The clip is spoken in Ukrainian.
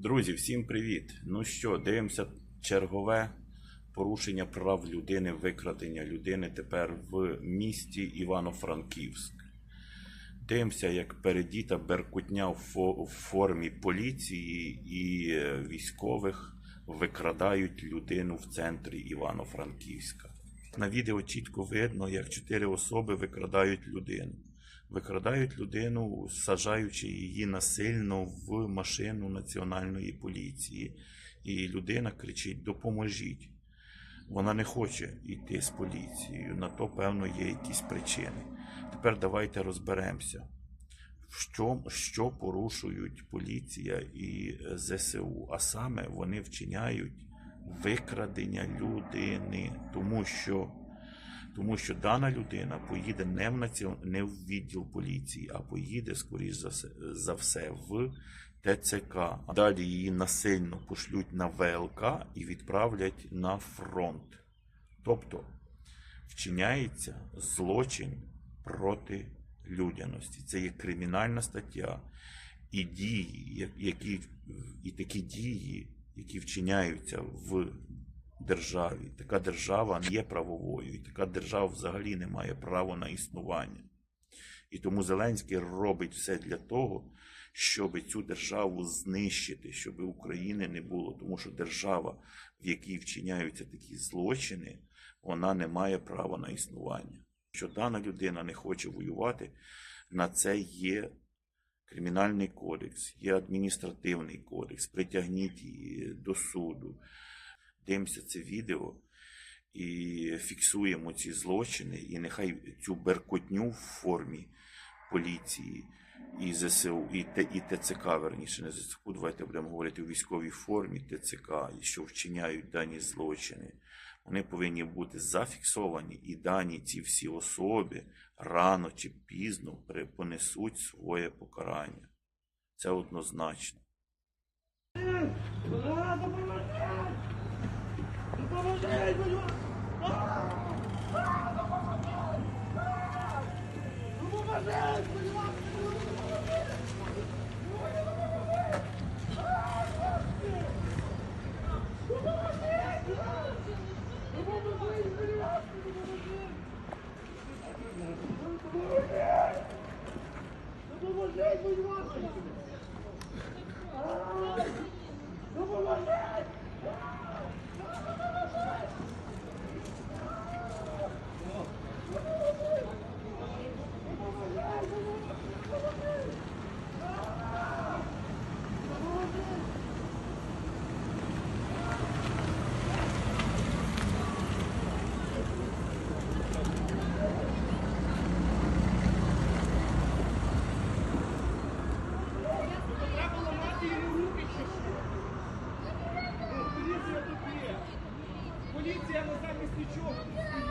Друзі, всім привіт! Ну що, дивимося чергове порушення прав людини, викрадення людини тепер в місті Івано-Франківськ. Дивимося, як передіта беркутня в формі поліції і е, військових викрадають людину в центрі Івано-Франківська. На відео чітко видно, як чотири особи викрадають людину. Викрадають людину, саджаючи її насильно в машину національної поліції. І людина кричить: Допоможіть. Вона не хоче йти з поліцією. На то, певно, є якісь причини. Тепер давайте розберемося, що, що порушують поліція і е, ЗСУ. А саме вони вчиняють викрадення людини, тому що тому що дана людина поїде не в націон... не в відділ поліції, а поїде, скоріш за все, в ТЦК. Далі її насильно пошлють на ВЛК і відправлять на фронт. Тобто вчиняється злочин проти людяності. Це є кримінальна стаття. І дії, які, і такі дії, які вчиняються в державі. Така держава не є правовою, і така держава взагалі не має права на існування. І тому Зеленський робить все для того, щоб цю державу знищити, щоб України не було. Тому що держава, в якій вчиняються такі злочини, вона не має права на існування. Що дана людина не хоче воювати, на це є кримінальний кодекс, є адміністративний кодекс. Притягніть її до суду дивимося це відео і фіксуємо ці злочини, і нехай цю беркотню в формі поліції і ЗСУ, і, Т, і ТЦК, верніше, не ЗСУ, давайте будемо говорити у військовій формі ТЦК, що вчиняють дані злочини. Вони повинні бути зафіксовані, і дані ці всі особи рано чи пізно понесуть своє покарання. Це однозначно. Допоможіть, будь Марсіяна замість нічого.